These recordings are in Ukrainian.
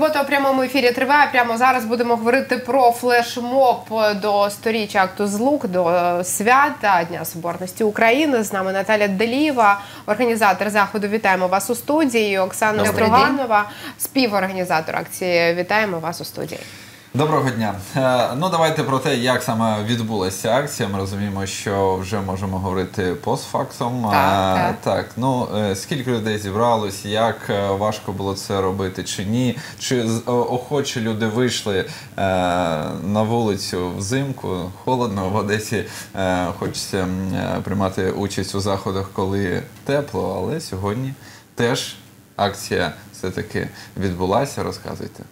Робота у прямому ефірі триває. Прямо зараз будемо говорити про флешмоб до сторіччя акту злук, до е, свята Дня Соборності України. З нами Наталя Делієва, організатор заходу. Вітаємо вас у студії. Оксана Строганова, співорганізатор акції. Вітаємо вас у студії. Доброго дня. Е, Ну давайте про те, як саме відбулася акція. Ми розуміємо, що вже можемо говорити постфактом. Так, Е, так. так. Ну е, скільки людей зібралось, як важко було це робити чи ні? Чи охочі люди вийшли на вулицю взимку? Холодно в Одесі. Хочеться приймати участь у заходах, коли тепло, але сьогодні теж акція все-таки відбулася. Розказуйте.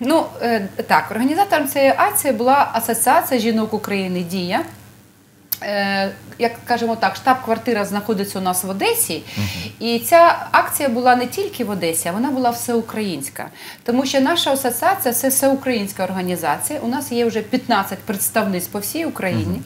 Ну е, так, організатором цієї акції була Асоціація жінок України Дія. Е, Як кажемо так, штаб-квартира знаходиться у нас в Одесі, і ця акція була не тільки в Одесі, а вона була всеукраїнська. Тому що наша асоціація це всеукраїнська організація. У нас є вже 15 представництв по всій Україні.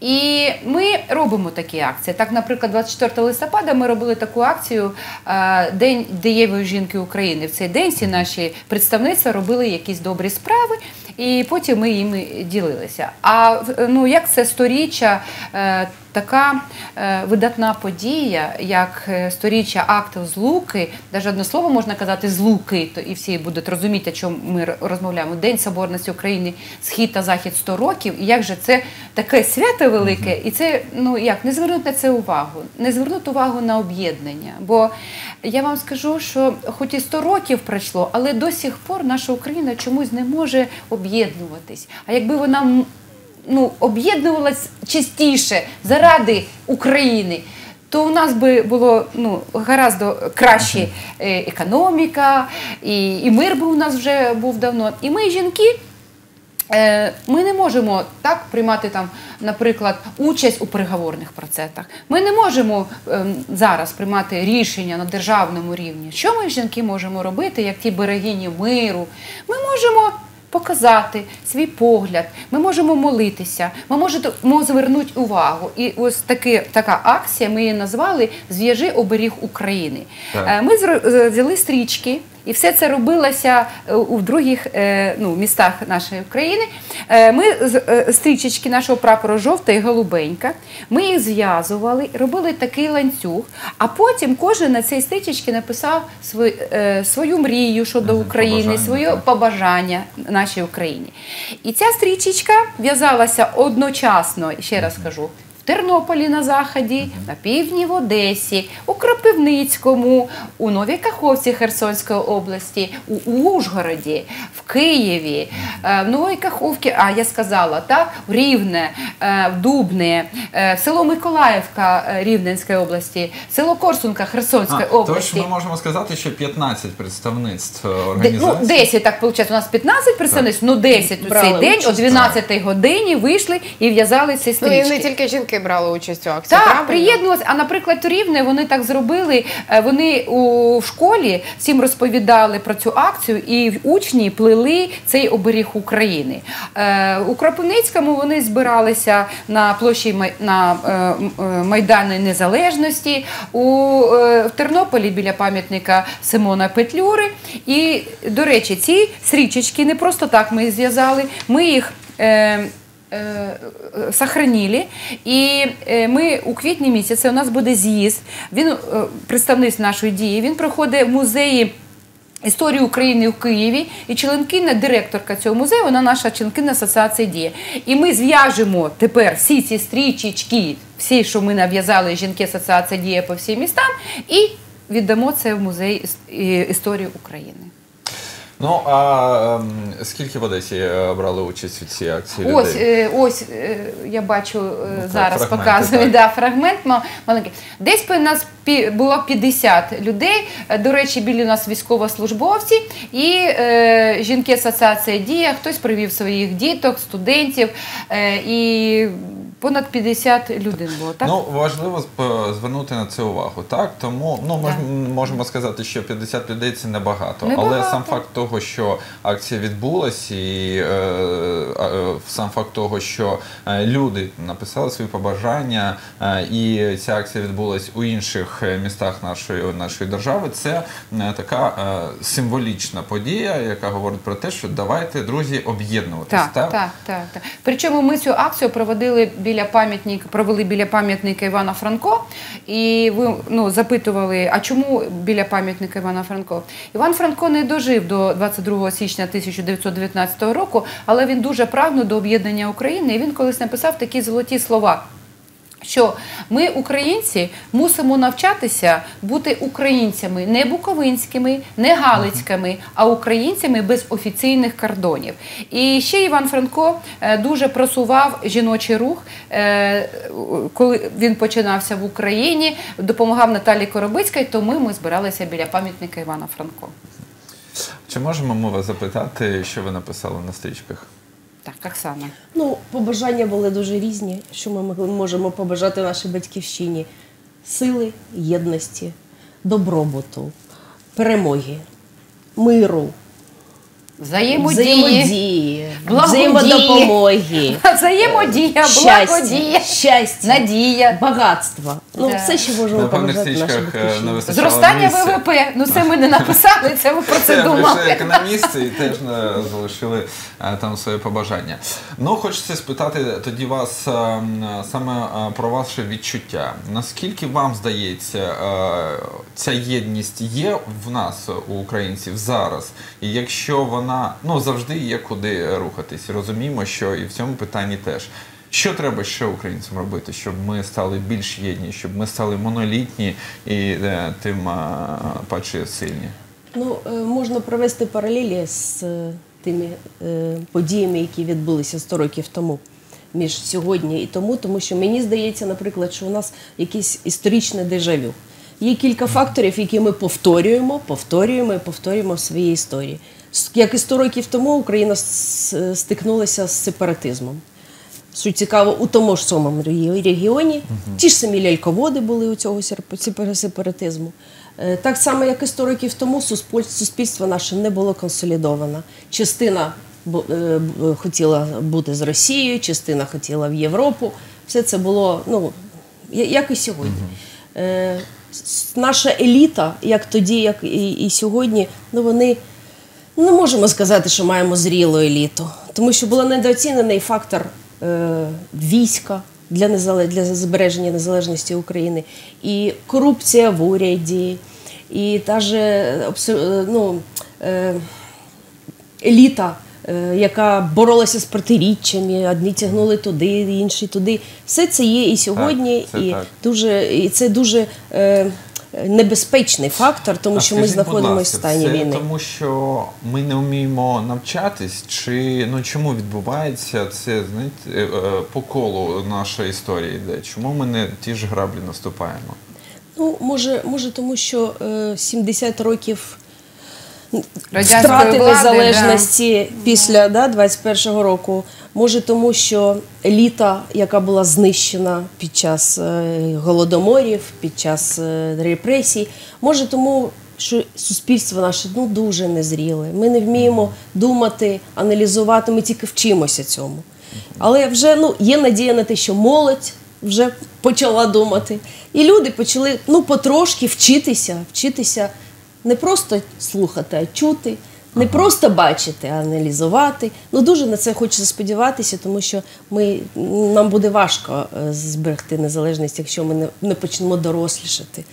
І ми робимо такі акції. Так, наприклад, 24 листопада ми робили таку акцію е, День дієвої жінки України. В цей день всі наші представництва робили якісь добрі справи, і потім ми їм ділилися. А ну як це сторіччя, е, така е, видатна подія, як е, сторіччя акту злуки, навіть одне слово можна казати злуки, то і всі будуть розуміти, чому ми розмовляємо. День Соборності України, схід та захід 100 років. І як же це таке свято велике, і це ну як не звернути на це увагу, не звернути увагу на об'єднання. Бо я вам скажу, що хоч і 100 років пройшло, але до сих пор наша Україна чомусь не може об'єднуватись. А якби вона ну, об'єднувалась частіше заради України. То у нас би було ну гаразд краще е, економіка, і, і мир би у нас вже був давно. І ми, жінки, Е, Ми не можемо так приймати там, наприклад, участь у переговорних процесах. Ми не можемо ем, зараз приймати рішення на державному рівні. Що ми, жінки, можемо робити, як ті берегині миру? Ми можемо показати свій погляд, ми можемо молитися, ми можемо звернути увагу. І ось таки, така акція, ми її назвали Зв'яжи оберіг України. Так. Е, Ми е, взяли стрічки. І все це робилося е, у других е, ну, містах нашої країни. Е, Ми стрічечки нашого прапору жовта і голубенька. Ми їх зв'язували, робили такий ланцюг. А потім кожен на цій стрічечці написав свою, свою мрію щодо України, побажання, своє так. побажання нашій Україні. І ця стрічечка в'язалася одночасно, ще раз кажу. В Тернополі на заході, на півдні в Одесі, у Кропивницькому, у Новій Каховці Херсонської області, у Ужгороді, в Києві, е, в Новій Каховці, а я сказала, так, в Рівне, е, в Дубне, е, в село Миколаївка Рівненської області, село Корсунка Херсонської А, області. Тож ми можемо сказати, що 15 представництв Де- організації. Ну, 10, так виходить. У нас 15 представництв, ну 10 у цей день о 12 годині вийшли і в'язали ці Ну і не тільки жінки брали участь у акції. Так, правильно? приєднувалися. А наприклад, у Рівне вони так зробили. е, Вони у школі всім розповідали про цю акцію, і учні плели цей оберіг України. Е, У Кропивницькому вони збиралися на площі на е, Майдані Незалежності, у в Тернополі біля пам'ятника Симона Петлюри. І, до речі, ці стрічечки не просто так ми зв'язали. Ми їх. Е, сохранили. І е, ми у квітні місяці у нас буде з'їзд. Він е, представник нашої дії. Він проходить в музеї. Історії України у Києві і членкиня, директорка цього музею, вона наша членкиня асоціації дія. І ми зв'яжемо тепер всі ці стрічечки, всі, що ми нав'язали жінки асоціації дія по всім містам, і віддамо це в музей історії України. Ну а ем, скільки в Одесі е, брали участь у цій акції Ось, людей? е, ось е, я бачу е, зараз показую да, фрагмент ма- маленький. Десь по нас було 50 людей. До речі, біля нас військовослужбовці і е, жінки асоціації Дія. Хтось привів своїх діток, студентів. Е, і понад 50 людей було. Так? Ну важливо звернути на це увагу. Так тому ну мож, Так. можемо сказати, що 50 людей це небагато, Небагато. але сам факт того, що акція відбулась, і е, е, сам факт того, що е, люди написали свої побажання, е, і ця акція відбулась у інших е, містах нашої нашої держави. Це е, така е, символічна подія, яка говорить про те, що давайте, друзі, об'єднуватись. Так, так, так, так. Причому ми цю акцію проводили біля пам'ятника, провели біля пам'ятника Івана Франко. І ви ну, запитували, а чому біля пам'ятника Івана Франко? Іван Франко не дожив до 22 січня 1919 року, але він дуже прагнув до об'єднання України. І він колись написав такі золоті слова. Що ми, українці, мусимо навчатися бути українцями не буковинськими, не галицькими, а українцями без офіційних кордонів. І ще Іван Франко е, дуже просував жіночий рух, е, коли він починався в Україні, допомагав Наталі Коробицькій, тому ми збиралися біля пам'ятника Івана Франко. Чи можемо ми вас запитати, що ви написали на стрічках? Так, Оксана. Ну, побажання були дуже різні. Що ми можемо побажати нашій батьківщині? Сили, єдності, добробуту, перемоги, миру, Взаємодії. взаємодії, взаємодопомоги, Взаємодія, благодія, щастя, надія. багатства. Ну, Да. все, що можемо На певних побажати стрічках не вистачало Зростання місця. ВВП. Ну це ми не написали, це ви про це Це прийшли думали. економісти і теж е, залишили е, там своє побажання. Ну, хочеться спитати тоді вас е, саме про ваше відчуття. Наскільки вам здається, ця єдність є в нас, у українців, зараз? І якщо вона ну завжди є куди рухатись, розуміємо, що і в цьому питанні теж. Що треба ще українцям робити, щоб ми стали більш єдні, щоб ми стали монолітні і е, тим е, паче сильні? Ну, е, можна провести паралелі з тими подіями, які відбулися 100 років тому. Між сьогодні і тому, тому що мені здається, наприклад, що у нас якесь історичне дежавю. Є кілька факторів, які ми повторюємо, повторюємо і повторюємо в своїй історії. Як і 100 років тому Україна стикнулася з сепаратизмом. Що цікаво, у тому ж самому регі- регіоні ті ж самі ляльководи були у цього сепаратизму. Е, Так само, як і 100 років тому, суспільство наше не було консолідовано. Частина е, б- хотіла бути з Росією, частина хотіла в Європу. Все це було ну, як і сьогодні. Е, с- Наша еліта, як тоді, як і, і сьогодні, ну вони не можемо сказати, що маємо зрілу еліту, тому що був недооцінений фактор е, війська для, незале- для збереження незалежності України, і корупція в уряді, і та же ну, е, еліта, яка боролася з протиріччями, одні тягнули туди, інші туди. Все це є і сьогодні, Так, це і так. дуже і це дуже. Е, Небезпечний фактор, тому А що ми скажіть, будь знаходимося в стані це війни. Тому що ми не вміємо навчатись, чи ну чому відбувається це знаєте, е, е, по колу наша історія йде? Чому ми не ті ж граблі наступаємо? Ну, може, може, тому що е, 70 років Радянської втрати влади, незалежності після да, 21-го року. Може, тому що еліта, яка була знищена під час е, голодоморів, під час е, репресій, може тому, що суспільство наше ну, дуже незріле. Ми не вміємо думати, аналізувати, ми тільки вчимося цьому. Але вже ну, є надія на те, що молодь вже почала думати. І люди почали ну, потрошки вчитися, вчитися не просто слухати, а чути, не просто бачити, а аналізувати. Ну дуже на це хочеться сподіватися, тому що ми, нам буде важко е, зберегти незалежність, якщо ми не, не почнемо дорослішати.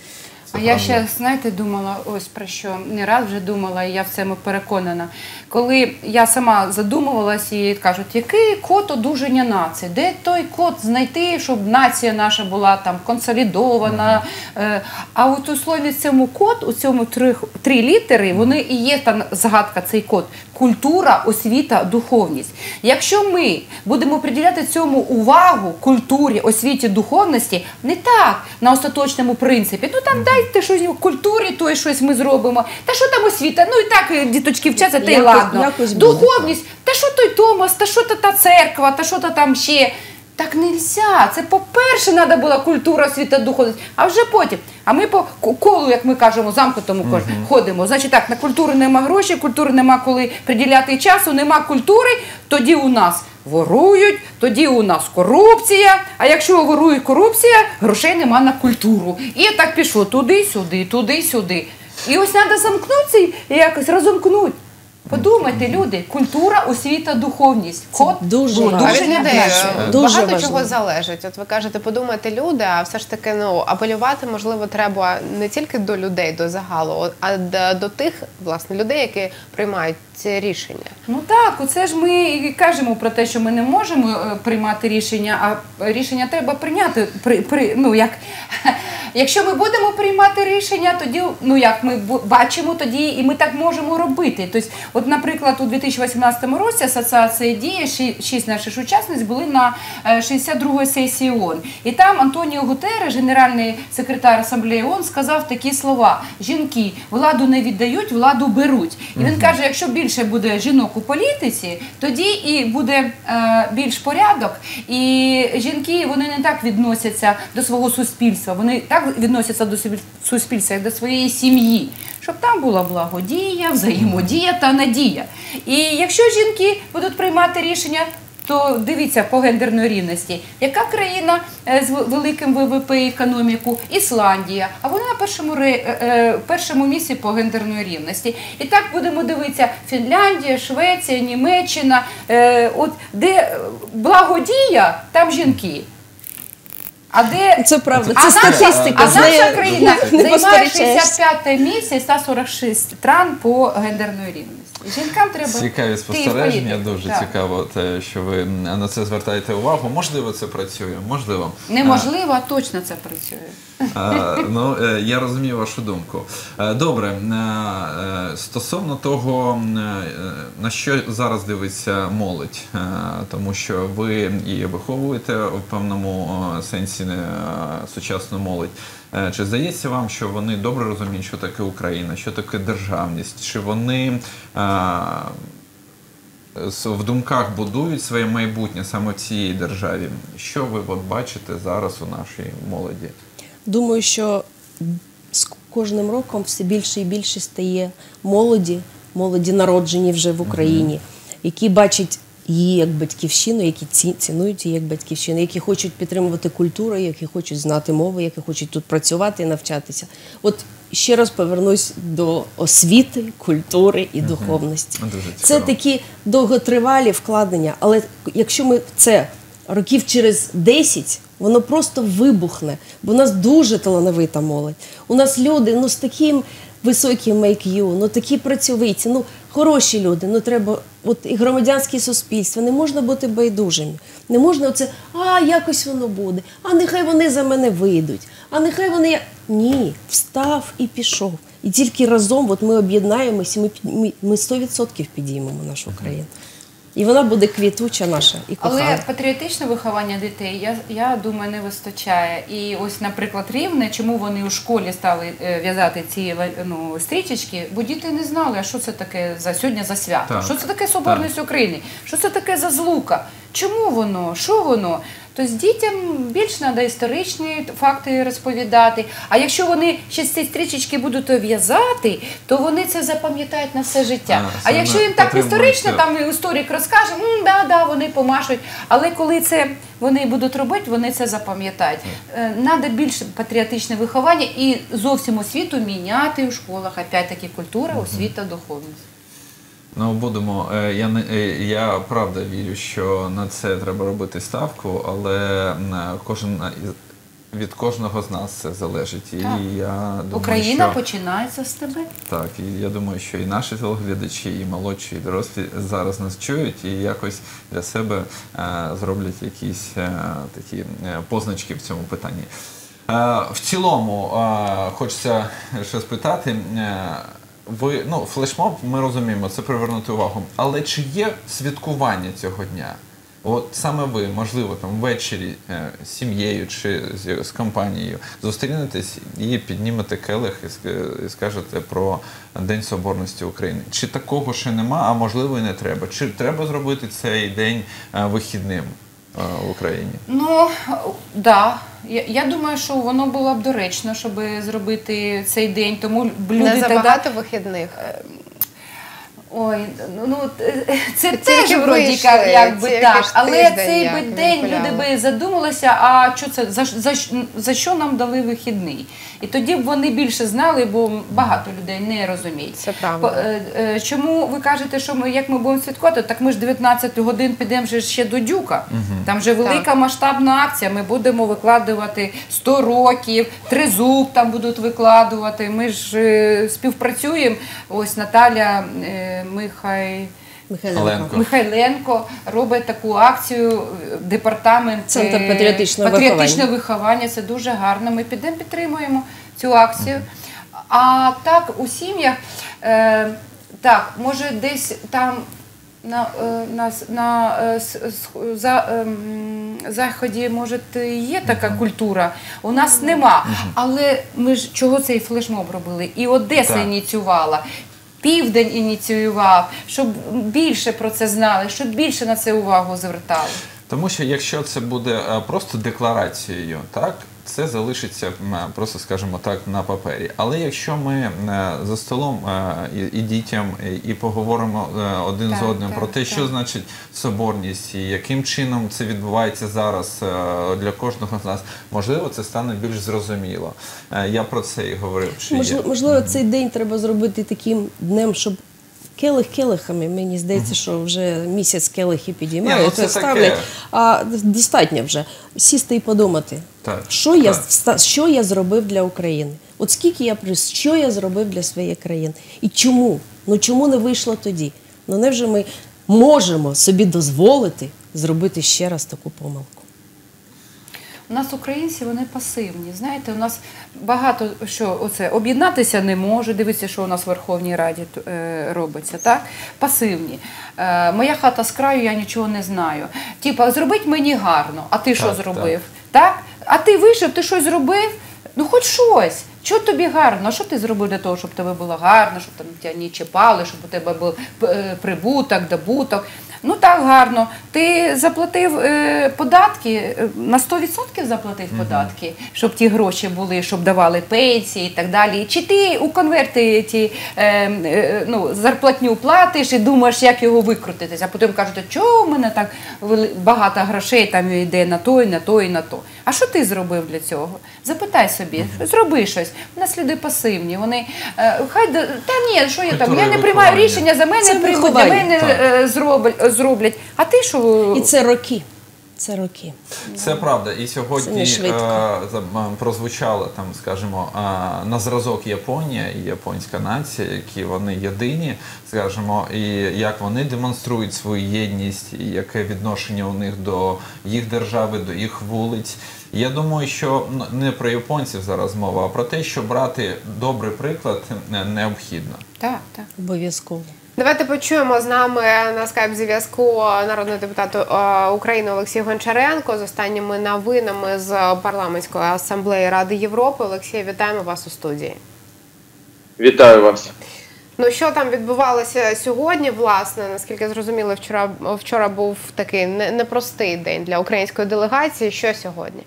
А я ще, знаєте, думала ось про що не раз вже думала, і я в цьому переконана. Коли я сама задумувалась і кажуть, який код одужання нації? Де той код знайти, щоб нація наша була там консолідована? Е, А от у слові цьому код, у цьому три, три літери, вони і є та загадка, цей код. Культура, освіта, духовність. Якщо ми будемо приділяти цьому увагу культурі, освіті, духовності, не так на остаточному принципі. Ну там дайте щось в культурі, то й щось ми зробимо. Та що там освіта? Ну і так е, діточки вчаться, та й Якось- ладно. якось. Духовність, та що той Томас, та що то та церква, та що то там ще. Так нельзя. Це по-перше, треба була культура світа духовність, а вже потім. А ми по колу, як ми кажемо, замкнутому кож- ходимо. Значить, так, на культуру нема грошей, культури нема коли приділяти часу, нема культури, тоді у нас ворують, тоді у нас корупція. А якщо ворує корупція, грошей нема на культуру. І так пішло туди-сюди, туди-сюди. І ось треба замкнутися і якось розомкнути. Подумайте, люди, культура, освіта, духовність. Код дуже важливо. А дуже від людей важливо. е, Дуже багато важливо. чого залежить. От ви кажете, подумайте люди, а все ж таки ну апелювати можливо треба не тільки до людей, до загалу, а до тих власне людей, які приймають ці рішення. Ну так, оце ж ми і кажемо про те, що ми не можемо е, приймати рішення, а рішення треба прийняти. При, при, ну, як, якщо ми будемо приймати рішення, тоді ну як ми бачимо, тоді і ми так можемо робити. Тобто, от, наприклад, у 2018 році асоціація дія ші- шість наших учасниць були на е, 62-ї сесії ООН. І там Антоніо Гутереш, генеральний секретар асамблеї ООН, сказав такі слова: жінки владу не віддають, владу беруть. І він каже: якщо більше буде жінок у політиці, тоді і буде е, більш порядок. І жінки вони не так відносяться до свого суспільства, вони так відносяться до суспільства, як до своєї сім'ї, щоб там була благодія, взаємодія та надія. І якщо жінки будуть приймати рішення. То дивіться по гендерної рівності, яка країна е, з великим ВВП економіку? Ісландія. А вона на першому е, е, першому місці по гендерної рівності. І так будемо дивитися: Фінляндія, Швеція, Німеччина. От де благодія, там жінки. А де Це правда, а це наша- статистика. А наша країна займає посперечаєшся. 65 місце із 146 стран по гендерної рівності. Жінкам треба Цікаві спостереження, дуже Так. цікаво, те, що ви на це звертаєте увагу. Можливо, це працює, можливо. Неможливо, а точно це працює. А, ну, е, я розумію вашу думку. Е, Добре, е, стосовно того, на що зараз дивиться молодь, тому що ви і виховуєте в певному сенсі сучасну молодь. Е, Чи здається вам, що вони добре розуміють, що таке Україна, що таке державність? Чи вони е, в думках будують своє майбутнє саме в цій державі? Що ви от бачите зараз у нашій молоді? Думаю, що з кожним роком все більше і більше стає молоді, молоді народжені вже в Україні, які бачать її як батьківщину, які ці- цінують її як батьківщину, які хочуть підтримувати культуру, які хочуть знати мови, які хочуть тут працювати і навчатися. От ще раз повернусь до освіти, культури і духовності. Це такі довготривалі вкладення, але якщо ми це років через 10, воно просто вибухне, бо у нас дуже талановита молодь. У нас люди ну, з таким високим IQ, ну такі працьовиті, ну хороші люди. Ну треба, от і громадянське суспільство, не можна бути байдужими. Не можна оце, а якось воно буде, а нехай вони за мене вийдуть, а нехай вони. я-». Ні, встав і пішов. І тільки разом от ми об'єднаємось, і ми, ми 100% підіймемо нашу країну. І вона буде квітуча наша і кохана. Але патріотичне виховання дітей, я, я думаю, не вистачає. І ось, наприклад, рівне, чому вони у школі стали е, в'язати ці ну, стрічечки, бо діти не знали, а що це таке за сьогодні за свято, Так. що це таке соборність України, що це таке за злука, чому воно, що воно. Тобто дітям більш треба історичні факти розповідати. А якщо вони ще ці стрічечки будуть в'язати, то вони це запам'ятають на все життя. А, А, якщо їм так історично, там історик розкаже, «М, да, да, вони помашуть. Але коли це вони будуть робити, вони це запам'ятають. Треба більше патріотичне виховання і зовсім освіту міняти у школах. Опять-таки культура, освіта, духовність. Ну, будемо. Е, Я не е, я правда вірю, що на це треба робити ставку, але кожен від кожного з нас це залежить. І Так. я думаю, Україна що... починається з тебе. Так, і я думаю, що і наші телеглядачі, і молодші, і дорослі зараз нас чують і якось для себе е, зроблять якісь такі позначки в цьому питанні. В цілому, хочеться ще спитати. Ви, ну, флешмоб, ми розуміємо, це привернути увагу. Але чи є святкування цього дня? От саме ви, можливо, там ввечері е, з сім'єю чи з, з компанією зустрінетесь і піднімете келих і, і скажете про День Соборності України. Чи такого ще нема, а можливо і не треба? Чи треба зробити цей день е, вихідним? Е, в Україні? Ну да. Я, я думаю, що воно було б доречно, щоб зробити цей день. Тому люди Не тоді- забагато вихідних. Ой, ну, ну е, це теж вроді як, якби так. Але цей би день люди би задумалися, а що це за, за, за що нам дали вихідний? І тоді б вони більше знали, бо багато людей не розуміють. Це правда. Е, е, Чому ви кажете, що ми як ми будемо святкувати? Так ми ж 19 годин підемо ще до Дюка. Там же велика масштабна акція. Ми будемо викладувати 100 років, тризуб там будуть викладувати. Ми ж е, співпрацюємо. Ось Наталя Михай. Михайленко. Михайленко робить таку акцію е, департамент Центр е, патріотичного патріотичного виховання. Це дуже гарно. Ми підемо підтримуємо цю акцію. А так у сім'ях е, так, може десь там. На, е, на, на е, с- с- за, ем, заході, може, є така культура. У нас нема. Але ми ж чого цей флешмоб робили? І Одеса Так. ініціювала. Південь ініціював, щоб більше про це знали, щоб більше на це увагу звертали. Тому що якщо це буде е, просто декларацією, так це залишиться просто, скажімо так, на папері. Але якщо ми е, за столом е, і, дітям і, поговоримо е, один Так, з одним так, про те, так. що значить соборність і яким чином це відбувається зараз для кожного з нас, можливо, це стане більш зрозуміло. Я про це і говорив. Чи є. Можливо, можливо, цей день треба зробити таким днем, щоб келих келихами. Мені здається, що вже місяць келихи Ні, підіймають, ну це ставлять. таке. А достатньо вже сісти і подумати, Так, що я так. ста- що я зробив для України. От скільки я прис, що я зробив для своєї країни, і чому? Ну чому не вийшло тоді? Ну невже ми можемо собі дозволити зробити ще раз таку помилку? У нас українці вони пасивні. Знаєте, у нас багато що оце об'єднатися не може. Дивіться, що у нас в Верховній Раді е, робиться. Так, пасивні. Е, моя хата з краю, я нічого не знаю. Типа, зробить мені гарно. А ти що Так, зробив? Так. А ти вийшов, ти щось зробив? Ну, хоч щось. Що тобі гарно? Що ти зробив для того, щоб тебе було гарно, щоб там тебе не чіпали, щоб у тебе був е, прибуток, добуток? Ну так гарно. Ти заплатив е, податки, е, на 100% заплатив податки, щоб ті гроші були, щоб давали пенсії і так далі. Чи ти у конверти ті е, е, ну, зарплатню платиш і думаєш, як його викрутитися, а потім кажуть, чого в мене так багато грошей там йде на то, і на то, і на то. А що ти зробив для цього? Запитай собі, зроби щось. У нас люди пасивні. Вони е, хай да- та ні, що я там? Культура Я не приймаю виховання. рішення за мене Це приймуть, за виховання. мене Так. е, зроблять, зроблять. А ти що? І це роки. Це роки. Це правда. І сьогодні не е, прозвучало там, скажімо, е, на зразок Японія і японська нація, які вони єдині, скажімо, і як вони демонструють свою єдність, і яке відношення у них до їх держави, до їх вулиць. Я думаю, що ну, не про японців зараз мова, а про те, що брати добрий приклад е, необхідно. Так, так. Обов'язково. Давайте почуємо з нами на скайп зв'язку народного депутату е, України Олексія Гончаренко з останніми новинами з парламентської асамблеї Ради Європи. Олексій, вітаємо вас у студії. Вітаю вас. Ну що там відбувалося сьогодні? Власне, наскільки зрозуміло, вчора вчора був такий непростий день для української делегації. Що сьогодні?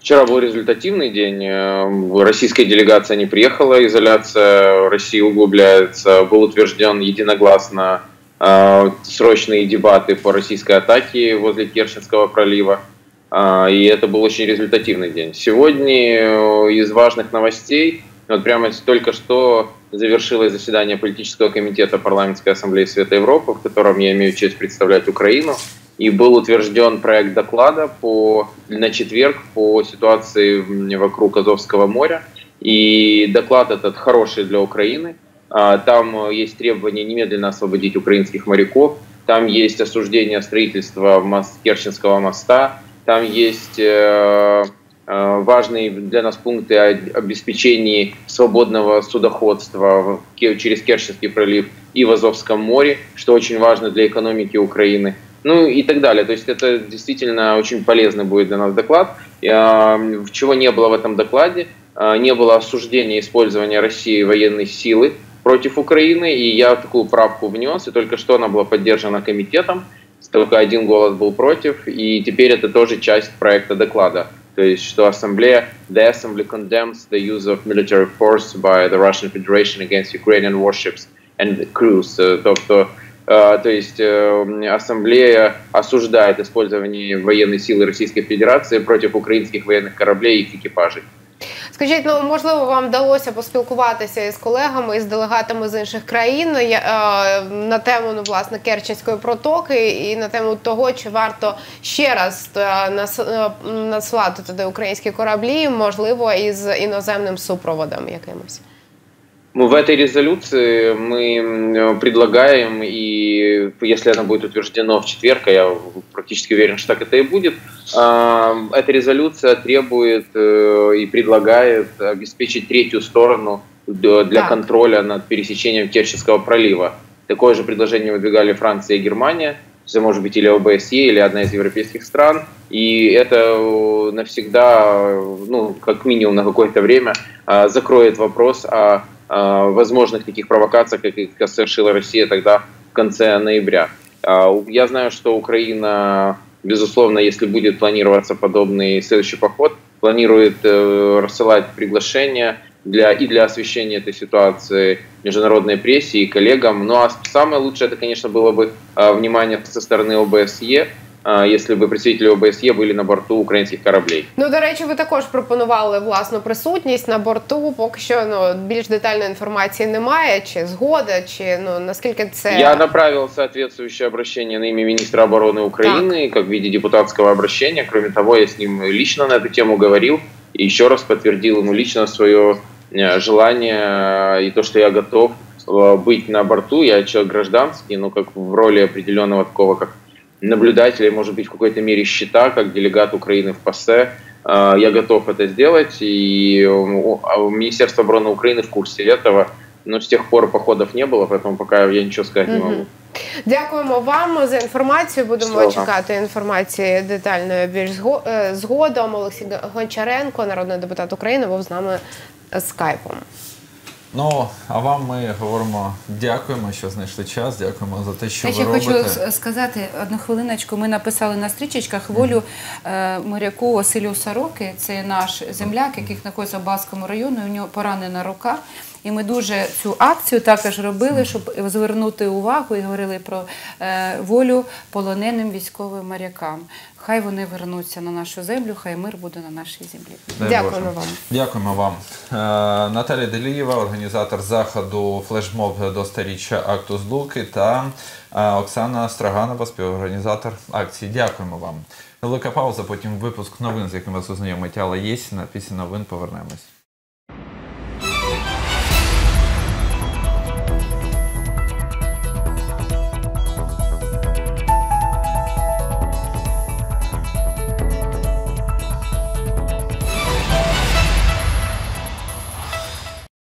Вчера был результативный день. Э, Российская делегация не приехала, изоляция России углубляется. Был утвержден единогласно э, срочные дебаты по российской атаке возле Керченского пролива. А, И это был очень результативный день. Сегодня э, из важных новостей, вот прямо только что завершилось заседание политического комитета Парламентской ассамблеи Света Европы, в котором я имею честь представлять Украину. И был утвержден проект доклада по, на четверг по ситуации вокруг Азовского моря. И доклад этот хороший для Украины. А, Там есть требование немедленно освободить украинских моряков. Там есть осуждение строительства мост- Керченского моста. Там есть э, э, важные для нас пункты о обеспечении свободного судоходства через Керченский пролив и в Азовском море, что очень важно для экономики Украины. Ну и так далее. То есть это действительно очень полезный будет для нас доклад. А, Чего не было в этом докладе? А, Не было осуждения использования России военной силы против Украины, и я такую правку внес, и только что она была поддержана комитетом. только один голос был против, и теперь это тоже часть проекта доклада. То есть, что Ассамблея, the Assembly condemns the use of military force by the Russian Federation against Ukrainian warships and crews. Тобто, э, то есть, э, Ассамблея осуждает использование военной силы Российской Федерации против украинских военных кораблей и их экипажей. Скажіть, ну можливо, вам вдалося поспілкуватися із колегами із делегатами з інших країн я- е, на тему ну власне Керченської протоки і на тему того, чи варто ще раз е, нас- е, надсилати туди українські кораблі, можливо, із іноземним супроводом якимось. Ну, в этой резолюции мы предлагаем, и если она будет утверждена в четверг, а я практически уверен, что так это и будет, а, эта резолюция требует э, и предлагает обеспечить третью сторону для Так. контроля над пересечением Керченского пролива. Такое же предложение выдвигали Франция и Германия, это может быть или ОБСЕ, или одна из европейских стран. И это э, навсегда, э, ну, как минимум на какое-то время, закроет вопрос о возможных таких провокациях, как их совершила Россия тогда в конце ноября. У- Я знаю, что Украина, безусловно, если будет планироваться подобный следующий поход, планирует э, рассылать приглашения для, и для освещения этой ситуации международной прессе и коллегам. Ну а самое лучшее, это, конечно, было бы внимание со стороны ОБСЕ, а, если бы представители ОБСЕ были на борту украинских кораблей. Ну, до речі, ви також пропонували власну присутність на борту. Поки що ну більш детальної інформації немає, чи згода, чи ну наскільки це Я направил соответствующее обращение на имя министра обороны Украины, как в виде депутатского обращения. Кроме того, я с ним лично на эту тему говорил и еще раз подтвердил ему лично свое э, желание э, и то, что я готов э, быть на борту. Я человек гражданский, но как в роли определенного такого, как наблюдателя, может быть, в какой-то мере щита, как делегат Украины в ПАСЕ. Э, Я готов это сделать, и э, а Министерство обороны Украины в курсе этого. Но с тех пор походов не было, поэтому пока я ничего сказать не могу. Мгм. Дякуємо вам за інформацію. Будемо Слава. чекати інформації детальної більш зго- е, згодом. Олексій Гончаренко, народний депутат України, був з нами скайпом. Ну, а вам ми говоримо дякуємо, що знайшли час. Дякуємо за те, що Я ви хочу робите. с- сказати одну хвилиночку. Ми написали на стрічечках волю е, моряку Василю Сороки. Це наш земляк, який знаходиться в Баскому районі. У нього поранена рука. І ми дуже цю акцію також робили, щоб звернути увагу і говорили про е, волю полоненим військовим морякам. Хай вони вернуться на нашу землю, хай мир буде на нашій землі. Дай Дякуємо Боже. вам. Дякуємо вам. Е, Наталія Делієва, організатор заходу флешмоб до старіччя акту злуки, та е, Оксана Страганова, співорганізатор акції. Дякуємо вам. Велика пауза, потім випуск новин, з яким вас ознайомить Алла Єсіна. Після новин повернемось.